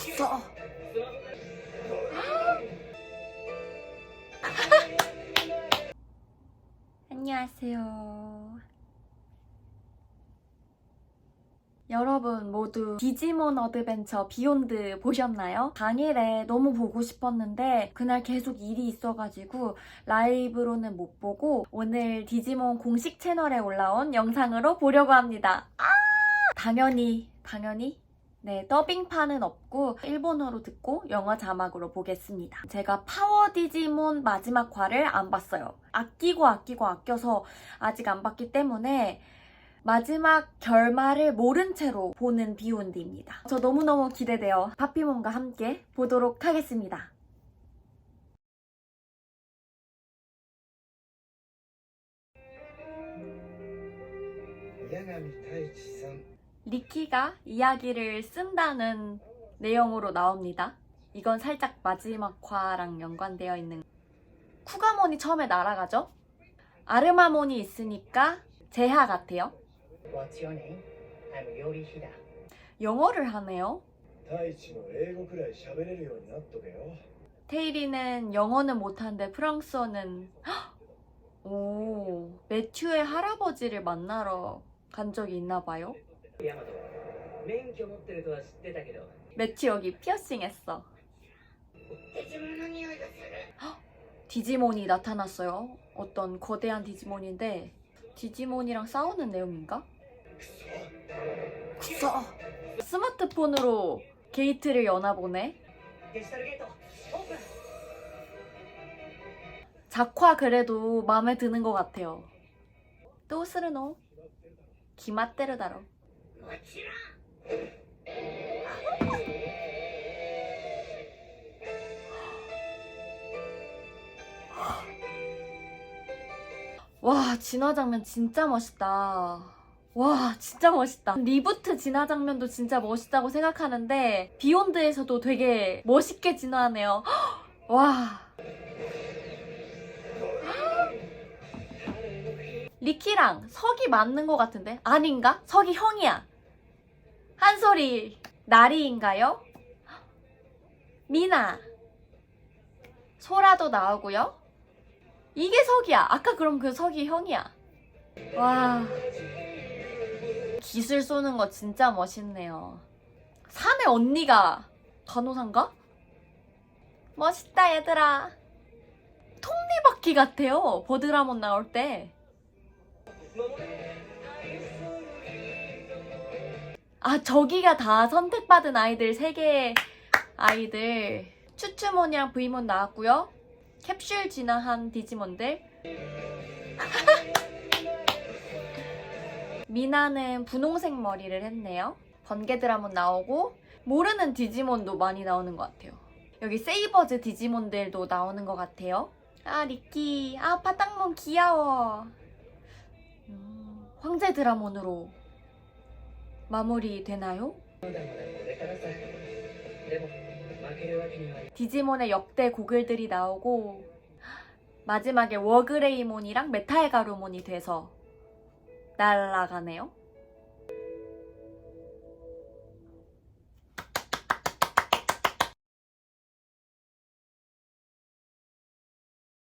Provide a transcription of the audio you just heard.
써. 안녕하세요. 여러분 모두 디지몬 어드벤처 비욘드 보셨나요? 당일에 너무 보고 싶었는데 그날 계속 일이 있어가지고 라이브로는 못 보고 오늘 디지몬 공식 채널에 올라온 영상으로 보려고 합니다. 아! 당연히 당연히 네, 더빙판은 없고 일본어로 듣고 영어 자막으로 보겠습니다. 제가 파워 디지몬 마지막 화를 안 봤어요. 아끼고 아끼고 아껴서 아직 안 봤기 때문에 마지막 결말을 모른 채로 보는 비욘드입니다. 저 너무너무 기대돼요. 파피몬과 함께 보도록 하겠습니다. 야나미 타이치 선 리키가 이야기를 쓴다는 내용으로 나옵니다. 이건 살짝 마지막 화랑 연관되어 있는 쿠가몬이 처음에 날아가죠? 아르마몬이 있으니까 제하 같아요. What's your name? I'm Yorihira. 영어를 하네요. 太一の英語くらい喋れるようになっとけよ 테일이는 영어는 못하는데 프랑스어는 헉! 오 매튜의 할아버지를 만나러 간 적이 있나 봐요. ヤマト免許持ってるとは知ってたけど 매튜 여기 피어싱 했어. デジモンの匂いがする 디지몬이 나타났어요. 어떤 거대한 디지몬인데 디지몬이랑 싸우는 내용인가? 써. 스마트폰으로 게이트를 여나 보네. デジタルゲートオープン 작화 그래도 마음에 드는 것 같아요. 또 스르노 기맛대르다로 와 진화 장면 진짜 멋있다. 와 진짜 멋있다. 리부트 진화 장면도 진짜 멋있다고 생각하는데 비욘드에서도 되게 멋있게 진화하네요. 와. 리키랑 석이 맞는 것 같은데? 아닌가? 석이 형이야. 한솔이 나리인가요? 미나 소라도 나오고요. 이게 석이야. 아까 그럼 그 석이 형이야. 와. 기술 쏘는 거 진짜 멋있네요. 산의 언니가 간호사인가? 멋있다, 얘들아. 톱니바퀴 같아요. 버드라몬 나올 때. 아, 저기가 다 선택받은 아이들, 세 개의 아이들. 추추몬이랑 브이몬 나왔고요. 캡슐 진화한 디지몬들. 미나는 분홍색 머리를 했네요. 번개들 한번 나오고 모르는 디지몬도 많이 나오는 것 같아요. 여기 세이버즈 디지몬들도 나오는 것 같아요. 아 리키, 아 바닥몬 귀여워. 음, 황제 드라몬으로 마무리되나요? 네. 디지몬의 역대 고글들이 나오고 마지막에 워그레이몬이랑 메탈가루몬이 돼서 날아가네요.